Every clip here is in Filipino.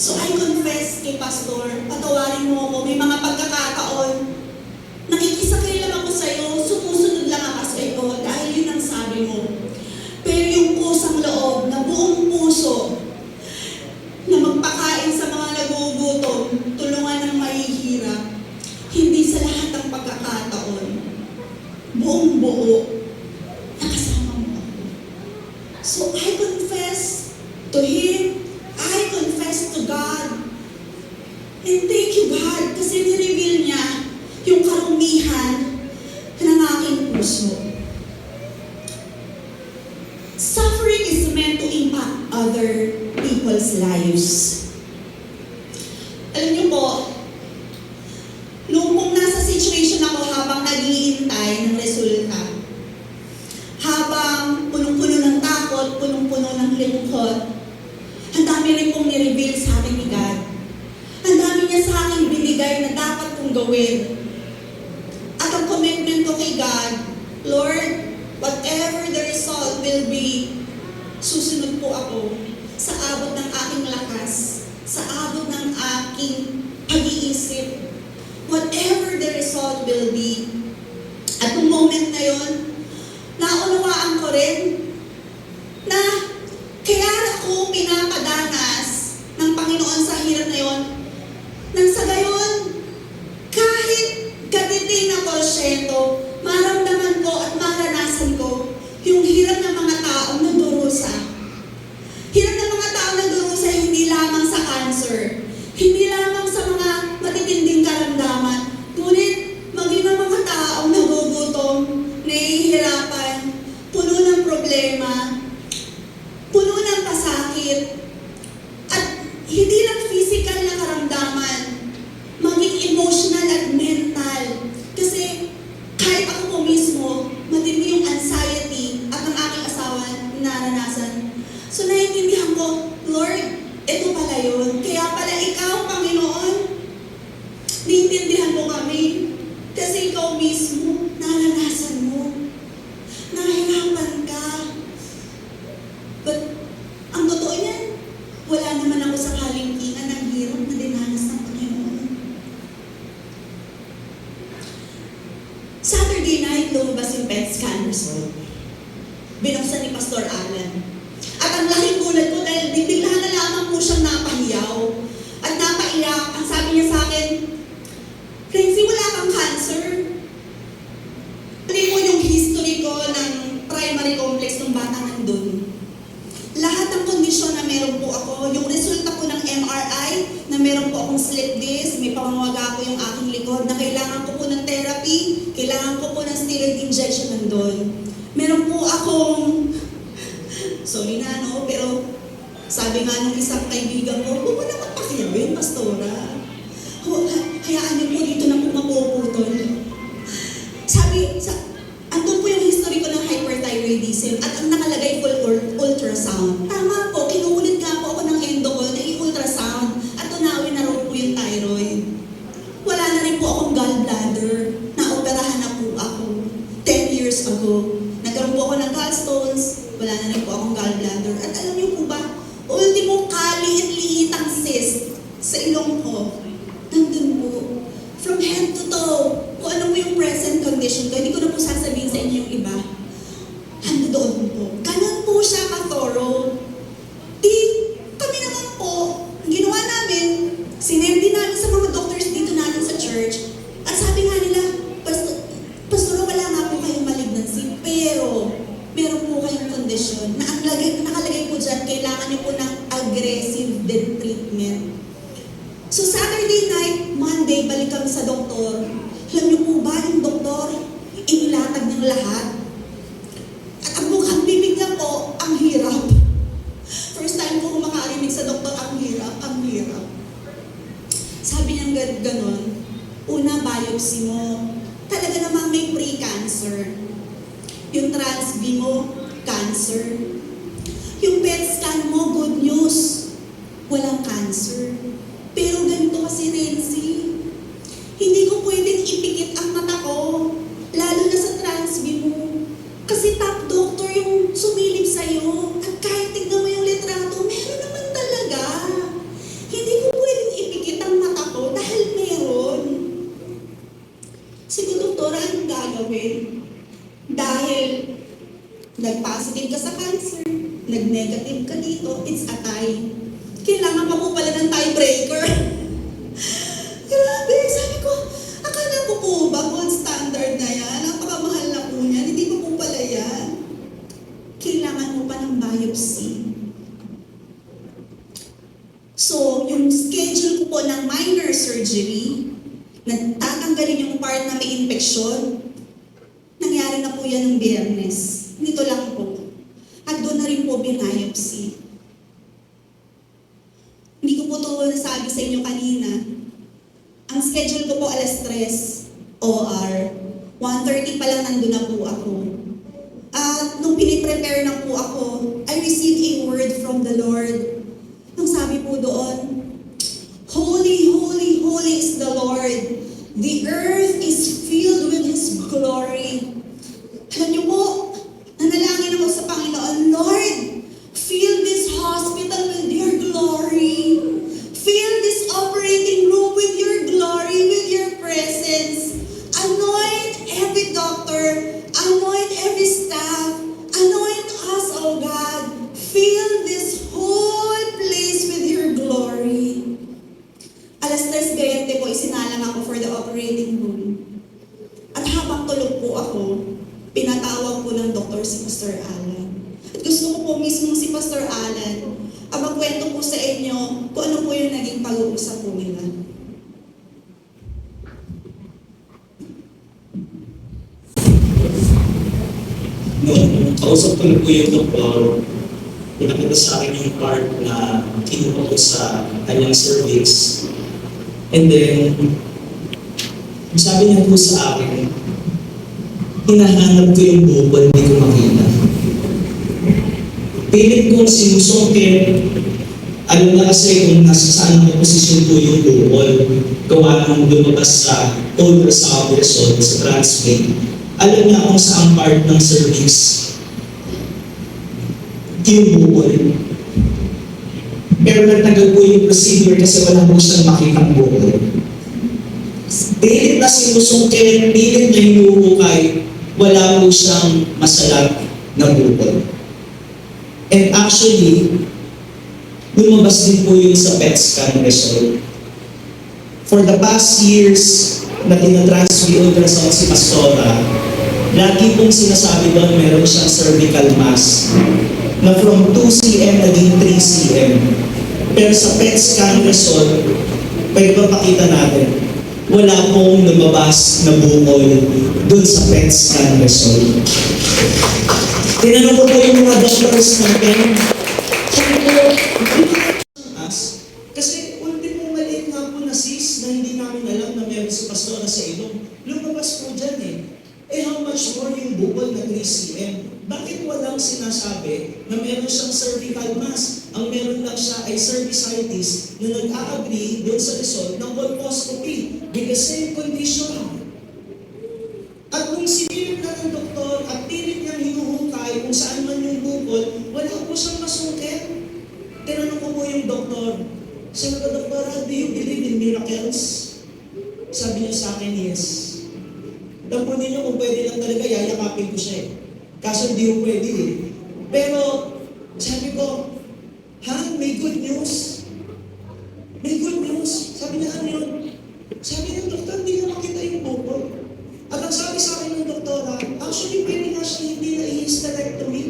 So I confess kay Pastor, patawarin mo ako, may mga pagkakataon, nakikisakay lang ako sa'yo, sumusunod lang ako sa'yo dahil yun ang sabi mo. Pero yung pusang loob na buong puso, na magpakain sa mga nagugutom, tulungan ng mahihirap, hindi sa lahat ng pagkakataon, buong buo, nakasama mo ako. So I confess to Him, I confess to God. And thank you God, kasi nireveal niya yung karumihan ng aking puso. Suffering is meant to impact other lives. Alam niyo po, kung nasa situation ako habang naghihintay ng resulta, habang punong-puno ng takot, punong-puno ng lungkot, ang dami rin pong nireveal sa akin ni God. Ang dami niya sa akin binigay na dapat kong gawin. At ang commitment ko kay God, Lord, whatever the result will be, susunod po ako sa abot ng aking lakas, sa abot ng aking pag-iisip, whatever the result will be. At nung moment na yon, naunawaan ko rin na kaya ako pinapadanas ng Panginoon sa hirap na yon, nang sa gayon, kahit gatitin na porsyento, maramdaman ko at maranasan ko yung hirap ng mga taong nagdurusa. Hirap ng mga taong nagdurusa hindi lamang sa cancer, hindi lamang sa mga matitinding karamdaman, ngunit maging ang mga taong nagugutom, nahihirapan, puno ng problema, puno ng pasakit, at hindi lang physical na karamdaman, maging emotional at mental. Kasi kahit ako po mismo, matindi yung anxiety at ang aking asawa naranasan. So naiintindihan ko, Lord, ito pala yun. Kaya pala ikaw, Panginoon, naiintindihan mo kami. Kasi ikaw mismo, naranasan mo. Nahirapan ka. But ang totoo niyan, wala naman ako sa kalingkingan ng hirap na dinanas ng Panginoon. Saturday night, lumabas yung PET scan result. Binuksan ni Pastor Alan. At ang laking gulat ko dahil bigla na lamang po siyang napahiyaw. At napaiyak. Ang sabi niya sa akin, Renzi, wala kang cancer. Hindi mo yung history ko ng primary complex ng bata nandun. Lahat ng kondisyon na meron po ako, yung resulta po ng MRI, na meron po akong slip disc, may pamamaga po yung aking likod, na kailangan ko po ng therapy, kailangan ko po ng steroid injection nandun. Meron po akong, sorry na no, pero sabi nga ng isang kaibigan ko, huwag mo na magpakiyawin, pastora. Hayaan niyo po dito na po mapuputol. Sabi, sa, andun po yung history ko ng hyperthyroidism at ang nakalagay ul- ultrasound. Tama po, kinukulit nga po ako ng endo ko na i-ultrasound at tunawin na raw po yung thyroid. Wala na rin po akong gallbladder. Naoperahan na po ako 10 years ago. Nagkaroon po ako ng gallstones. Wala na rin po akong gallbladder. At alam niyo po ba, ultimo kaliit-liitang cyst sa ilong ko. Nandun po. From head to toe. Kung ano po yung present condition ko, hindi ko na po sasabihin sa inyo yung iba. Hando doon po. Ganun po siya ka-thorough. Di, kami naman po, ang ginawa namin, sinendi namin sa mga doctors dito natin sa church. At sabi nga nila, Pastor, Pastor, wala nga po kayong malignancy, pero meron po kayong kondisyon na ang lagay, nakalagay po dyan, kailangan niyo po ng aggressive dead treatment. So Saturday night, Monday, balik kami sa doktor. Alam niyo po ba, yung doktor, inilatag ng lahat. At ang mukhang bibig niya po, ang hirap. First time ko makarinig sa doktor, ang hirap, ang hirap. Sabi niya gan- ganon, una biopsy mo, talaga namang may pre-cancer. Yung trans-B mo, cancer. Yung PET scan mo, good news, walang cancer. Pero ganito kasi, Renzi, hindi ko pwedeng ipikit ang mata ko, lalo na sa trans-B mo. Kasi top doctor yung sumilip sa'yo. At kahit tignan mo yung litrato, meron naman talaga. Hindi ko doktora, anong gagawin? Dahil nag-positive ka sa cancer, nag-negative ka dito, it's a tie. Kailangan pa po pala ng tiebreaker. Grabe, sabi ko, akala ko po ba gold standard na yan? Napakamahal na po niyan, hindi pa po pala yan. Kailangan mo pa ng biopsy. So, yung schedule ko po ng minor surgery, na tatanggalin yung part na may infection, nangyari na po yan ng biyernes. Nito lang po. At doon na rin po binayopsy. Hindi ko po ito nasabi sa inyo kanina. Ang schedule ko po alas 3, OR. 1.30 pa lang nandun na po ako. At nung piniprepare ako for the operating room. At habang tulog po ako, pinatawag po ng doktor si Pastor Alan. At gusto ko po mismo si Pastor Alan ang magkwento po sa inyo kung ano po yung naging pag-uusap po nila. Nung kausap ko na po yung doktor, pinakita sa akin yung part na kinuha ko sa kanyang cervix. And then, ang sabi niya po sa akin, hinahanap ko yung bukol, hindi ko makita. Pilit kong sinusungkit, alam na kasi kung nasa saan ang posisyon ko yung bukol, gawa nung lumabas sa ultrasound result sa transmit. Alam niya kung saan part ng cervix yung bukol. Pero nagtagal po yung procedure kasi wala po siyang makitang bukol. Pilit na sinusungkit, pilit na hinuhukay, wala po siyang masalag na bukol. And actually, lumabas din po yun sa PET scan result. For the past years na tinatransfer ultrasound si Pastora, lagi pong sinasabi doon meron siyang cervical mass na from 2 cm naging 3 cm. Pero sa PET scan result, pwede ba pakita natin, wala pong lumabas na bukol dun sa PET scan result. Tinanong ko po yung mga doctors natin, sabi kasi ultimo maliit nga po na cyst na hindi namin alam na meron si Pastora sa ilong. Lumabas po dyan eh. Eh how much more yung bukol na 3 cm? Bakit walang sinasabi na meron siyang cervical mass? Ang meron siya ay cervicitis na nag-a-agree doon sa result ng colposcopy the same condition. At nung sinilip na ng doktor at pilit niyang hinuhukay kung saan man yung bukol, wala po siyang masungkit. Tinanong ko po yung doktor, sabi ko, Doktora, do you believe in miracles? Sabi niya sa akin, yes. Alam po ninyo kung pwede lang talaga, yayakapin ko siya eh. Kaso hindi ko pwede eh. Pero, sabi ko, ha, may good news. May good news. Sabi niya, ano yun? Sabi ng doktor, hindi na makita yung bukol. At ang sabi sa akin ng doktora, actually, pwede nga siya hindi na i-hysterectomy.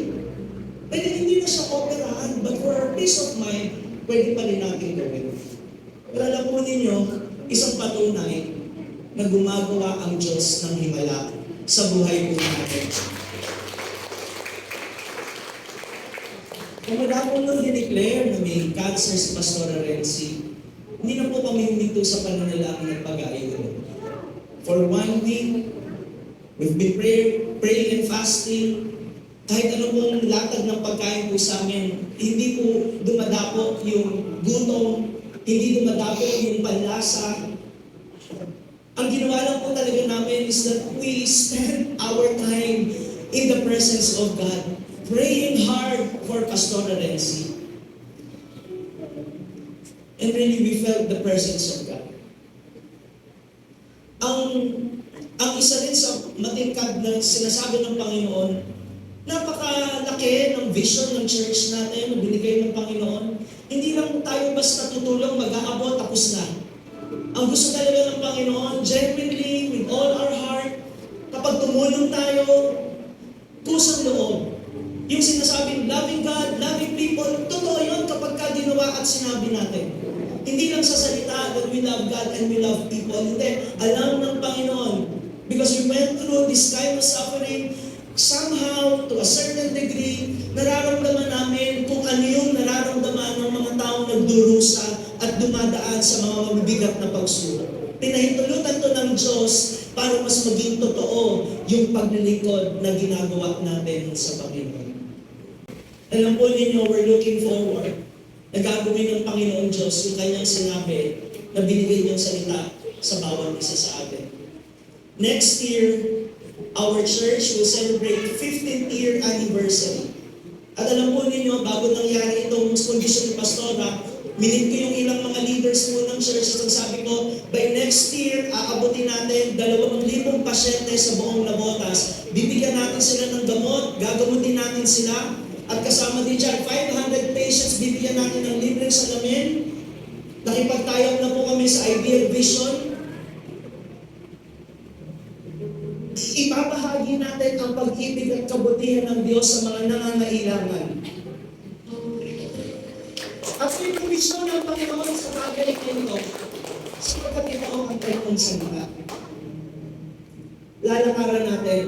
Pwede hindi na siya operahan, but for our peace of mind, pwede pa rin natin gawin. Pero alam po ninyo, isang patunay na gumagawa ang Diyos ng himala sa buhay po natin. Kung wala po nung dineclare na may cancer si Pastora Renzi, hindi na po kami huminto sa pananalangin at pag-aayon. For one week, we've been pray, praying and fasting. Kahit ano pong latag ng pagkain po sa amin, hindi po dumadapo yung gutom, hindi dumadapo yung panlasa. Ang ginawa lang po talaga namin is that we spend our time in the presence of God, praying hard for Pastora Renzi. And really, we felt the presence of God. Ang ang isa rin sa matingkad na sinasabi ng Panginoon, napakalaki ng vision ng church natin na binigay ng Panginoon. Hindi lang tayo basta tutulong, mag-aabot, tapos na. Ang gusto talaga ng Panginoon, genuinely, with all our heart, kapag tumulong tayo, kusang loob. Yung sinasabing loving God, loving people, totoo yun kapag ka ginawa at sinabi natin. Hindi lang sa salita that we love God and we love people. Hindi, alam ng Panginoon. Because we went through this kind of suffering, somehow, to a certain degree, nararamdaman namin kung ano yung nararamdaman ng mga taong nagdurusa at dumadaan sa mga mabibigat na pagsubok. Pinahintulutan to ng Diyos para mas maging totoo yung paglilingkod na ginagawa natin sa Panginoon. Alam po ninyo, we're looking forward na gagawin ng Panginoon Diyos yung kanyang sinabi na binigay niyang salita sa bawat isa sa atin. Next year, our church will celebrate 15th year anniversary. At alam po ninyo, bago nangyari itong kondisyon ni Pastora, minit ko yung ilang mga leaders po ng church at sabi ko, by next year, aabutin natin 2,000 pasyente sa buong Labotas. Bibigyan natin sila ng gamot, gagamutin natin sila, at kasama din dyan, 500 patients, bibigyan natin ng libreng salamin. Nakipagtayag na po kami sa Ideal Vision. Ipapahagi natin ang pag-ibig at kabutihan ng Diyos sa mga nangangailangan. At may komisyon ng Panginoon sa bagay na ito, sapagkat ito ang kanyang salita. Lalakaran natin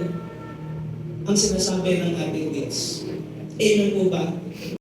ang sinasabi ng ating Diyos. Amen po ba?